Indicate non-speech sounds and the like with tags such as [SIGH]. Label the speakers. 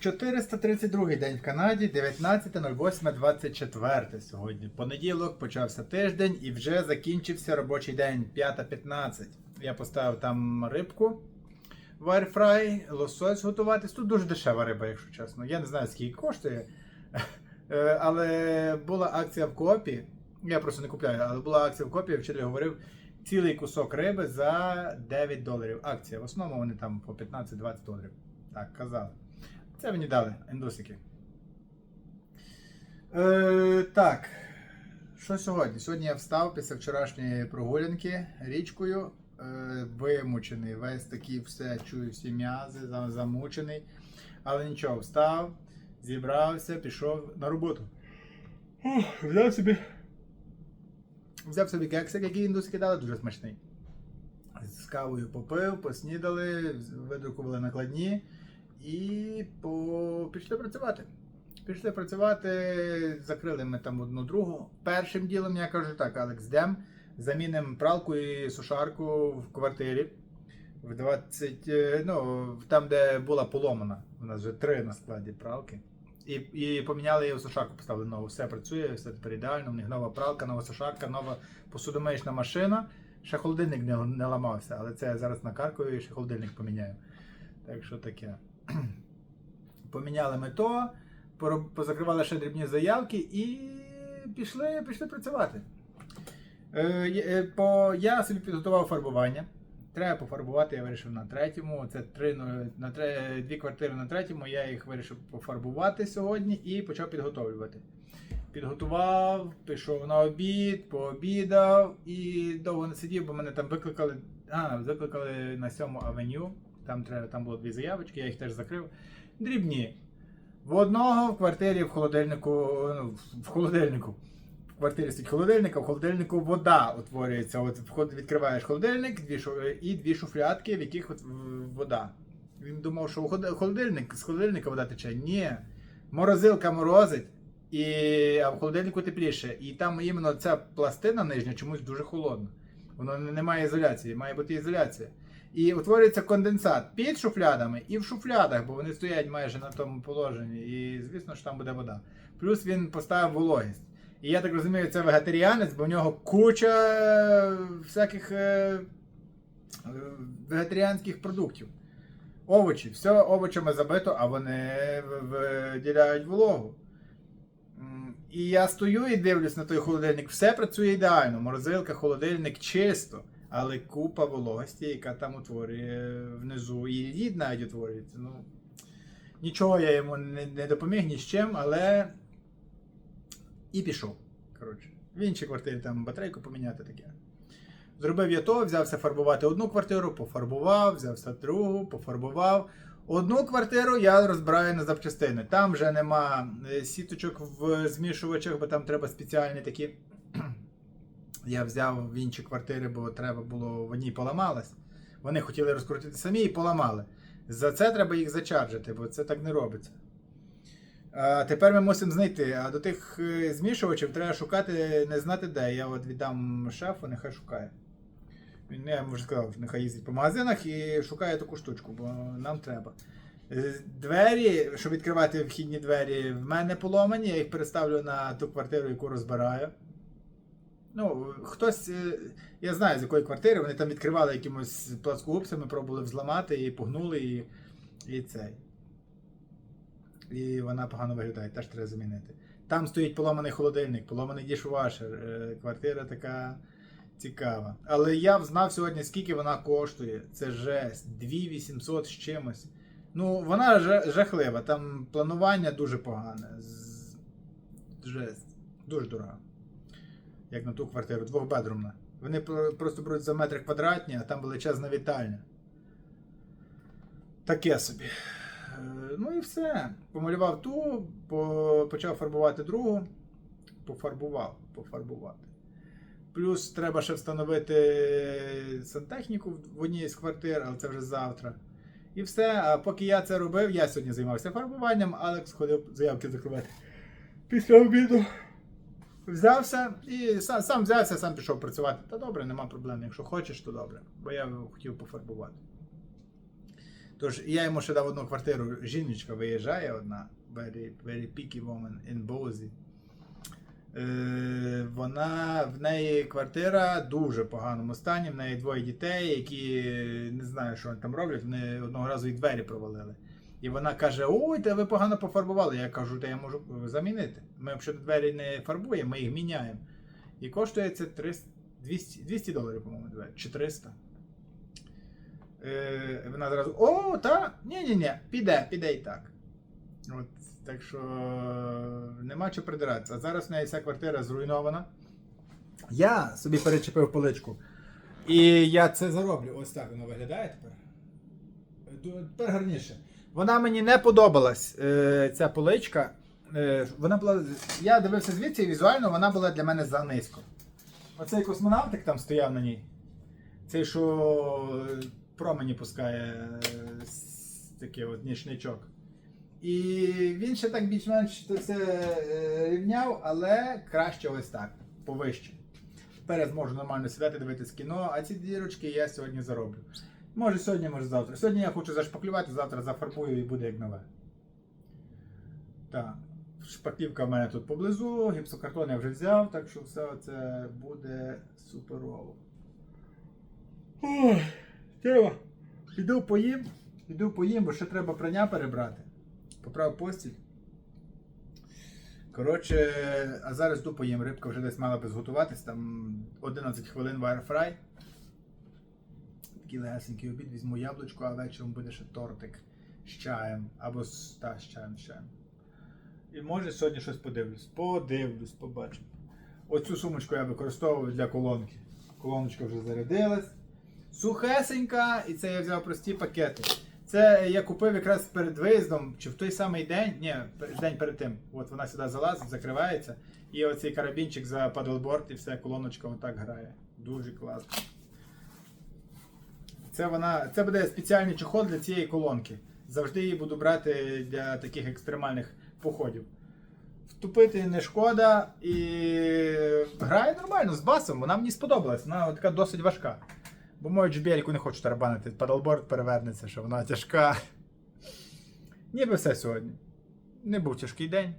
Speaker 1: 432 день в Канаді, 19.08.24 сьогодні. Понеділок почався тиждень і вже закінчився робочий день 5.15. Я поставив там рибку в airfry, лосось готуватись. Тут дуже дешева риба, якщо чесно. Я не знаю, скільки коштує. Е, Але була акція в копі. Я просто не купляю, але була акція в копі, я вчитель говорив цілий кусок риби за 9 доларів. Акція. В основному вони там по 15-20 доларів. Так, казали. Це мені дали індусики. Е, так. Що сьогодні? Сьогодні я встав після вчорашньої прогулянки річкою. Е, вимучений. Весь такий все чую всі м'язи, замучений. Але нічого, встав, зібрався, пішов на роботу. Ух, взяв собі. Взяв собі кексик, який індусики дали, дуже смачний. З кавою попив, поснідали, видрукували накладні і по... пішли працювати. Пішли працювати, закрили ми там одну другу. Першим ділом я кажу так, Алекс, дем, замінимо пралку і сушарку в квартирі. В 20, е, ну, там, де була поломана. У нас вже три на складі пралки. І, і поміняли її в сушарку, поставили нову. Все працює, все тепер ідеально. У них нова пралка, нова сушарка, нова посудомиючна машина. Ще холодильник не, не ламався, але це я зараз накаркую і ще холодильник поміняю. Так що таке. [CLEARS THROAT] Поміняли ми то, пороб- позакривали ще дрібні заявки і пішли, пішли працювати. Е, е, я собі підготував фарбування. Треба пофарбувати, я вирішив на третьому. Це три, на тре, дві квартири на третьому. Я їх вирішив пофарбувати сьогодні і почав підготовлювати. Підготував, пішов на обід, пообідав і довго не сидів, бо мене там викликали. А, викликали на сьому авеню. Там треба, там було дві заявочки, я їх теж закрив. Дрібні. В одного в квартирі в холодильнику, ну, в холодильнику. В квартирі стоїть холодильник, а в холодильнику вода утворюється. От відкриваєш холодильник дві, шу- і дві шуфлядки, в яких от, вода. Він думав, що холодильник, з холодильника вода тече. Ні. Морозилка морозить, і, а в холодильнику тепліше. І там іменно ця пластина нижня чомусь дуже холодна. Воно не має ізоляції, має бути ізоляція. І утворюється конденсат під шуфлядами і в шуфлядах, бо вони стоять майже на тому положенні. І звісно ж там буде вода. Плюс він поставив вологість. І я так розумію, це вегетаріанець, бо в нього куча е, всяких е, е, вегетаріанських продуктів. Овочі, все овочами забито, а вони виділяють вологу. І я стою і дивлюсь на той холодильник, все працює ідеально. Морозилка, холодильник чисто, але купа вологості, яка там утворює внизу. І лід навіть утворюється. Ну, нічого я йому не, не допоміг ні з чим, але і пішов. Коротше, в іншій квартирі там батарейку поміняти таке. Зробив я то, взявся фарбувати одну квартиру, пофарбував, взявся другу, пофарбував. Одну квартиру я розбираю на запчастини. Там вже нема е, сіточок в змішувачах, бо там треба спеціальні такі. Я взяв в інші квартири, бо треба було в одній поламалась. Вони хотіли розкрутити самі і поламали. За це треба їх зачарджити, бо це так не робиться. А тепер ми мусимо знайти. А до тих е, змішувачів треба шукати, не знати де. Я от віддам шефу, нехай шукає. Він я вже сказав, нехай їздить по магазинах і шукає таку штучку, бо нам треба. Е, Двері, щоб відкривати вхідні двері, в мене поломані, я їх переставлю на ту квартиру, яку розбираю. Ну, хтось, е, я знаю з якої квартири, вони там відкривали якимось пласкогубцями, пробували взламати і погнули, і, і цей. І вона погано виглядає, теж треба замінити. Там стоїть поломаний холодильник, поломаний дішвашер. е, Квартира така цікава. Але я знав сьогодні, скільки вона коштує. Це жесть. 2800 з чимось. Ну, вона жахлива. Там планування дуже погане. Жесть. Дуже дорога. Як на ту квартиру, двохбедрумна. Вони просто беруть за метри квадратні, а там величезна вітальня. Таке собі. Е, Ну і все. Помалював ту, почав фарбувати другу. Пофарбував, пофарбувати. Плюс треба ще встановити сантехніку в одній з квартир, але це вже завтра. І все. А поки я це робив, я сьогодні займався фарбуванням, Алекс ходив заявки закривати. Після обіду взявся і сам, сам взявся, сам пішов працювати. Та добре, нема проблем. Якщо хочеш, то добре. Бо я хотів пофарбувати. Тож я йому ще дав одну квартиру. Жіночка виїжджає одна. Very, very picky woman in Bozy. Е, вона в неї квартира дуже поганому стані. В неї двоє дітей, які не знаю, що вони там роблять. Вони одного разу і двері провалили. І вона каже: Ой, та ви погано пофарбували. Я кажу, та я можу замінити. Ми взагалі двері не фарбуємо, ми їх міняємо. І коштує це 300, 200, 200 доларів, по-моєму, двері, чи 300. Е, вона зразу: О, та, ні-ні-ні, піде, піде і так. От, так що нема чого придиратися. А зараз в неї вся квартира зруйнована. Я собі перечепив поличку. І я це зароблю. Ось так воно виглядає тепер. Тепер гарніше. Вона мені не подобалась, е, ця поличка. Е, вона була. Я дивився звідси і візуально вона була для мене занизько. Оцей космонавтик там стояв на ній. Цей, що е, промені пускає такий от нічничок. І він ще так більш-менш все рівняв, але краще ось так, повище. Тепер я зможу нормально сідати, дивитись кіно, а ці дірочки я сьогодні зароблю. Може сьогодні, може завтра. Сьогодні я хочу зашпаклювати, завтра зафарбую і буде як нове. Так. Шпаклівка в мене тут поблизу, гіпсокартон я вже взяв, так що все це буде суперово. Ой, треба. Піду поїм, піду поїм, бо ще треба прання перебрати. Поправив постіль. Коротше, а зараз йду поїм. Рибка вже десь мала би зготуватись, там 11 хвилин в airfry. Такий легесенький обід, візьму яблучко, а вечором буде ще тортик з чаєм. Або з, та, з чаєм, з чаєм. І може сьогодні щось подивлюсь. Подивлюсь, побачимо. Оцю сумочку я використовую для колонки. Колоночка вже зарядилась. Сухесенька, і це я взяв прості пакети. Це я купив якраз перед виїздом, чи в той самий день, ні, день перед тим. От вона сюди залазить, закривається. І оцей карабінчик за падлборд і все, колоночка отак грає. Дуже класно. Це вона, це буде спеціальний чохол для цієї колонки. Завжди її буду брати для таких екстремальних походів. Втупити не шкода і грає нормально з басом. Вона мені сподобалась. Вона така досить важка. Бо мою джбельку не хочу тарабанити. Падалборд перевернеться, що вона тяжка. Ніби все сьогодні. Не був тяжкий день.